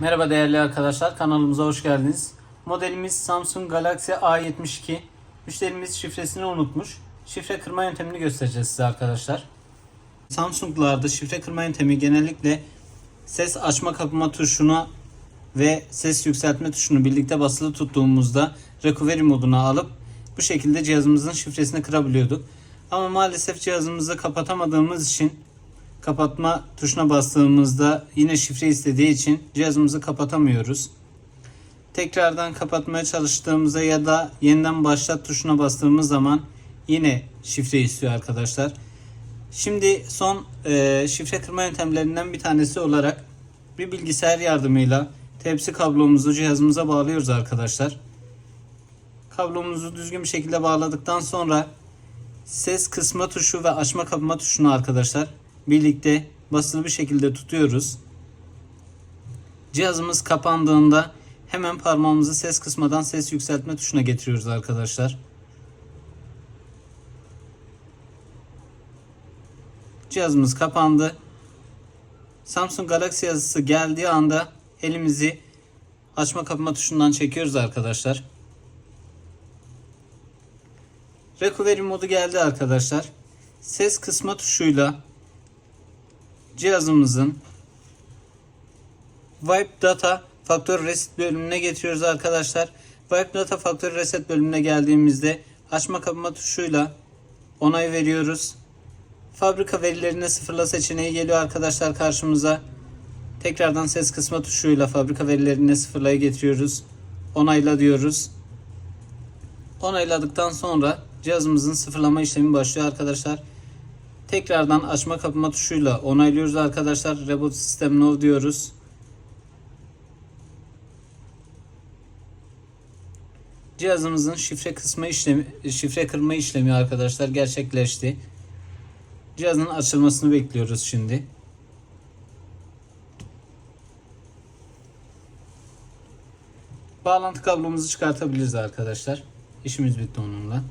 Merhaba değerli arkadaşlar kanalımıza hoş geldiniz. Modelimiz Samsung Galaxy A72. Müşterimiz şifresini unutmuş. Şifre kırma yöntemini göstereceğiz size arkadaşlar. Samsung'larda şifre kırma yöntemi genellikle ses açma kapama tuşuna ve ses yükseltme tuşunu birlikte basılı tuttuğumuzda recovery moduna alıp bu şekilde cihazımızın şifresini kırabiliyorduk. Ama maalesef cihazımızı kapatamadığımız için kapatma tuşuna bastığımızda yine şifre istediği için cihazımızı kapatamıyoruz. Tekrardan kapatmaya çalıştığımızda ya da yeniden başlat tuşuna bastığımız zaman yine şifre istiyor arkadaşlar. Şimdi son e, şifre kırma yöntemlerinden bir tanesi olarak bir bilgisayar yardımıyla tepsi kablomuzu cihazımıza bağlıyoruz arkadaşlar. Kablomuzu düzgün bir şekilde bağladıktan sonra ses kısma tuşu ve açma kapama tuşunu arkadaşlar birlikte basılı bir şekilde tutuyoruz. Cihazımız kapandığında hemen parmağımızı ses kısmadan ses yükseltme tuşuna getiriyoruz arkadaşlar. Cihazımız kapandı. Samsung Galaxy yazısı geldiği anda elimizi açma kapama tuşundan çekiyoruz arkadaşlar. Recovery modu geldi arkadaşlar. Ses kısma tuşuyla cihazımızın Wipe Data Faktör Reset bölümüne getiriyoruz arkadaşlar. Wipe Data Faktör Reset bölümüne geldiğimizde açma kapama tuşuyla onay veriyoruz. Fabrika verilerini sıfırla seçeneği geliyor arkadaşlar karşımıza. Tekrardan ses kısma tuşuyla fabrika verilerini sıfırlaya getiriyoruz. Onayla diyoruz. Onayladıktan sonra cihazımızın sıfırlama işlemi başlıyor arkadaşlar. Tekrardan açma kapama tuşuyla onaylıyoruz arkadaşlar. Reboot System No diyoruz. Cihazımızın şifre kısma işlemi, şifre kırma işlemi arkadaşlar gerçekleşti. Cihazın açılmasını bekliyoruz şimdi. Bağlantı kablomuzu çıkartabiliriz arkadaşlar. İşimiz bitti onunla.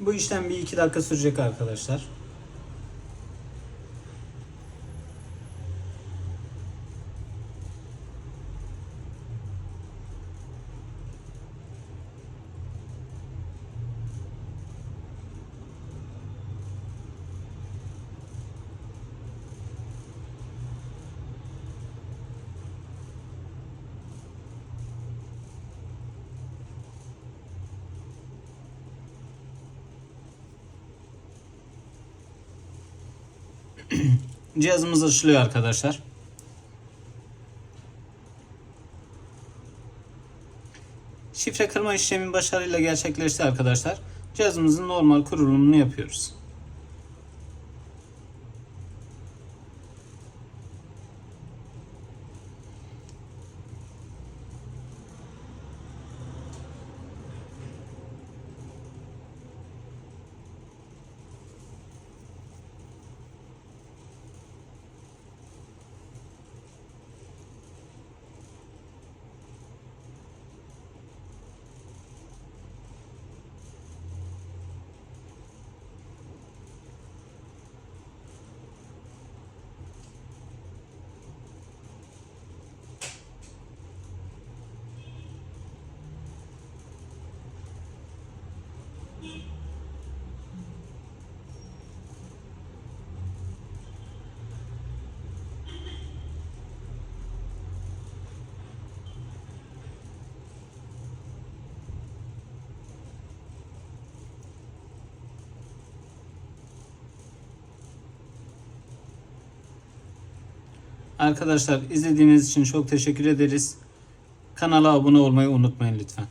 Bu işlem bir iki dakika sürecek arkadaşlar. Cihazımız açılıyor arkadaşlar. Şifre kırma işlemi başarıyla gerçekleşti arkadaşlar. Cihazımızın normal kurulumunu yapıyoruz. Arkadaşlar izlediğiniz için çok teşekkür ederiz. Kanala abone olmayı unutmayın lütfen.